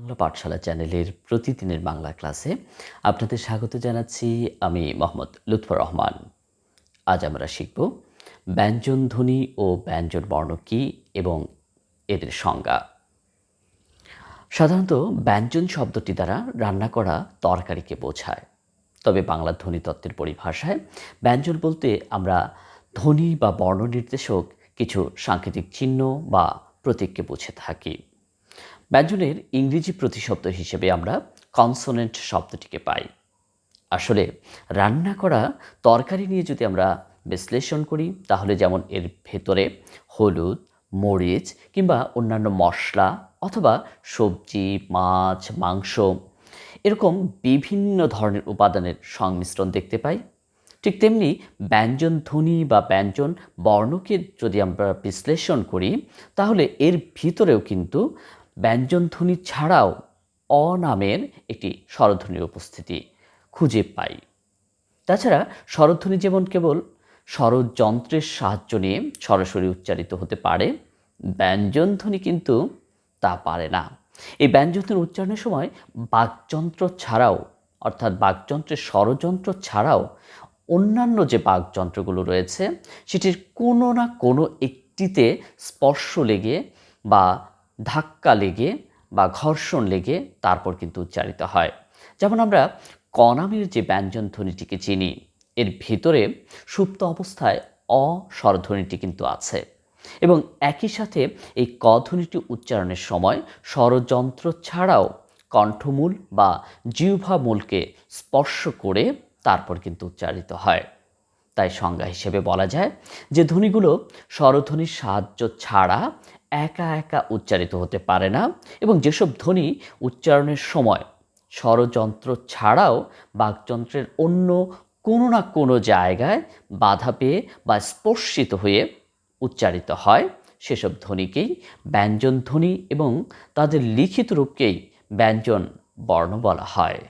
বাংলা পাঠশালা চ্যানেলের প্রতিদিনের বাংলা ক্লাসে আপনাদের স্বাগত জানাচ্ছি আমি মোহাম্মদ লুৎফর রহমান। আজ আমরা শিখব ব্যঞ্জন ধ্বনি ও ব্যঞ্জন বর্ণ কী এবং এদের সংজ্ঞা। সাধারণত ব্যঞ্জন শব্দটি দ্বারা রান্না করা তরকারিকে বোঝায়। তবে বাংলা ধ্বনিতত্ত্বের পরিভাষায় ব্যঞ্জন বলতে আমরা ধ্বনি বা বর্ণ নির্দেশক কিছু সাংকেতিক চিহ্ন বা প্রতীককে বুঝে থাকি। ব্যঞ্জনের ইংরেজি প্রতিশব্দ হিসেবে আমরা কনসোনেন্ট শব্দটিকে পাই। আসলে রান্না করা তরকারি নিয়ে যদি আমরা বিশ্লেষণ করি, তাহলে যেমন এর ভেতরে হলুদ, মরিচ কিংবা অন্যান্য মশলা অথবা সবজি, মাছ, মাংস এরকম বিভিন্ন ধরনের উপাদানের সংমিশ্রণ দেখতে পাই। ঠিক তেমনি ব্যঞ্জন ধ্বনি বা ব্যঞ্জন বর্ণকে যদি আমরা বিশ্লেষণ করি, তাহলে এর ভিতরেও কিন্তু ব্যঞ্জন ধ্বনি ছাড়াও অ নামের একটি স্বরধ্বনির উপস্থিতি খুঁজে পাই। তাছাড়া স্বরধ্বনি যেমন কেবল স্বরযন্ত্রের সাহায্য নিয়ে সরাসরি উচ্চারিত হতে পারে, ব্যঞ্জনধ্বনি কিন্তু তা পারে না। এই ব্যঞ্জনধ্বনি উচ্চারণের সময় বাকযন্ত্র ছাড়াও, অর্থাৎ বাকযন্ত্রের স্বরযন্ত্র ছাড়াও অন্যান্য যে বাকযন্ত্রগুলো রয়েছে, সেটির কোনো না কোনো একটিতে স্পর্শ লেগে বা ধাক্কা লেগে বা ঘর্ষণ লেগে তারপর কিন্তু উচ্চারিত হয়। যেমন আমরা কনামের যে ব্যঞ্জন ধ্বনিটিকে চিনি, এর ভিতরে সুপ্ত অবস্থায় অ স্বরধ্বনিটি কিন্তু আছে এবং একই সাথে এই ক ধ্বনিটি উচ্চারণের সময় স্বরযন্ত্র ছাড়াও কণ্ঠমূল বা জিহ্বা মূলকে স্পর্শ করে তারপর কিন্তু উচ্চারিত হয়। তাই সংজ্ঞা হিসেবে বলা যায় যে ধ্বনিগুলো স্বরধ্বনির সাহায্য ছাড়া একা একা উচ্চারিত হতে পারে না এবং যেসব ধ্বনি উচ্চারণের সময় স্বরযন্ত্র ছাড়াও বাকযন্ত্রের অন্য কোনো না কোনো জায়গায় বাধা পেয়ে বা স্পর্শিত হয়ে উচ্চারিত হয়, সেসব ধ্বনিকেই ব্যঞ্জন ধ্বনি এবং তাদের লিখিত রূপকেই ব্যঞ্জন বর্ণ বলা হয়।